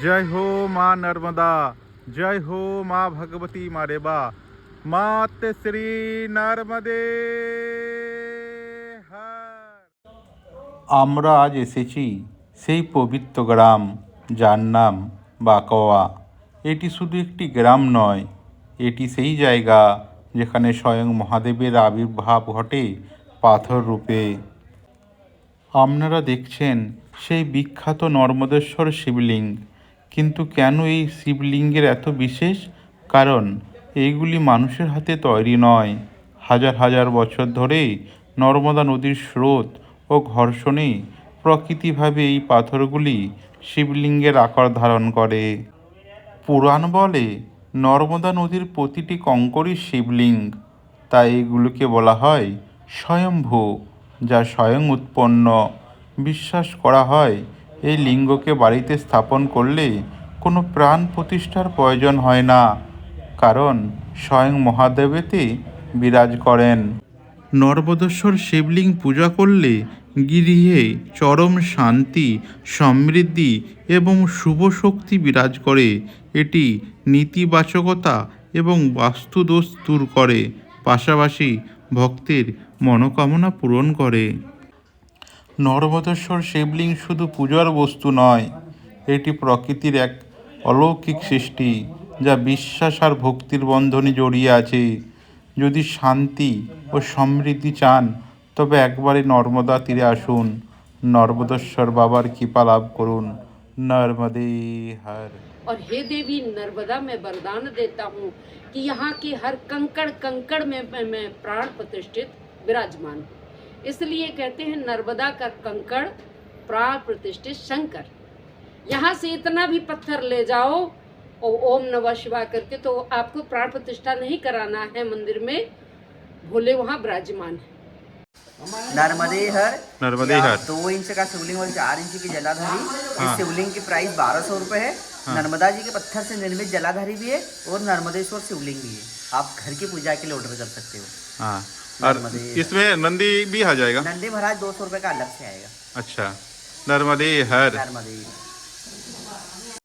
জয় হো মা নর্মদা, জয় হো মা ভগবতী মা রেবা মাত শ্রী নর্মদে আমরা আজ এসেছি সেই পবিত্র গ্রাম, যার নাম বাঁকোয়া এটি শুধু একটি গ্রাম নয়, এটি সেই জায়গা যেখানে স্বয়ং মহাদেবের আবির্ভাব ঘটে পাথর রূপে। আপনারা দেখছেন সেই বিখ্যাত নর্মদেশ্বর শিবলিঙ্গ। কিন্তু কেন এই শিবলিঙ্গের এত বিশেষ? কারণ এইগুলি মানুষের হাতে তৈরি নয়। হাজার হাজার বছর ধরে নর্মদা নদীর স্রোত ও ঘর্ষণে প্রকৃতিভাবে এই পাথরগুলি শিবলিঙ্গের আকার ধারণ করে। পুরাণ বলে নর্মদা নদীর প্রতিটি কঙ্করই শিবলিঙ্গ। তাই এগুলোকে বলা হয় স্বয়ম্ভু, যা স্বয়ং উৎপন্ন। বিশ্বাস করা হয় এই লিঙ্গকে বাড়িতে স্থাপন করলে কোনো প্রাণ প্রতিষ্ঠার প্রয়োজন হয় না, কারণ স্বয়ং মহাদেবেতে বিরাজ করেন। নর্বদেশ্বর শিবলিঙ্গ পূজা করলে গৃহে চরম শান্তি, সমৃদ্ধি এবং শুভ শক্তি বিরাজ করে। এটি নীতিবাচকতা এবং বাস্তুদোষ দূর করে, পাশাপাশি ভক্তের মনোকামনা পূরণ করে। নর্বদেশ্বর শিবলিঙ্গ শুধু পূজার বস্তু নয় এটি প্রকৃতির এক অলৌকিক সৃষ্টি যা বিশ্বাস আর ভক্তির বন্ধনে জড়িয়ে আছে যদি শান্তি ও সমৃদ্ধি চান তবে একবারে নর্মদা তীরে আসুন নর্মদেশ্বর বাবার কৃপা লাভ করুন নর্মদে হর और हे देवी नर्मदा मैं वरदान देता हूँ कि यहाँ के हर कंकड़ कंकड़ में मैं, मैं प्राण प्रतिष्ठित विराजमान हूँ इसलिए कहते हैं नर्मदा का कंकड़ प्राण प्रतिष्ठित शंकर। यहाँ से इतना भी पत्थर ले जाओ और ओम नमः शिवाय करके तो आपको प्राण प्रतिष्ठा नहीं कराना है मंदिर में। भोले वहाँ विराजमान है। नर्मदे हर नर्मदे हर। दो इंच का शिवलिंग और चार इंच की जलाधारी हाँ। इस शिवलिंग की प्राइस बारह सौ रुपए है। हाँ। नर्मदा जी के पत्थर से निर्मित जलाधारी भी है और नर्मदेश्वर शिवलिंग भी है। आप घर की पूजा के लिए ऑर्डर कर सकते हो। हाँ। और इसमें नंदी भी आ जाएगा? नंदी महाराज दो सौ रुपए का अलग से आएगा। अच्छा। नर्मदे हर। नर्मदे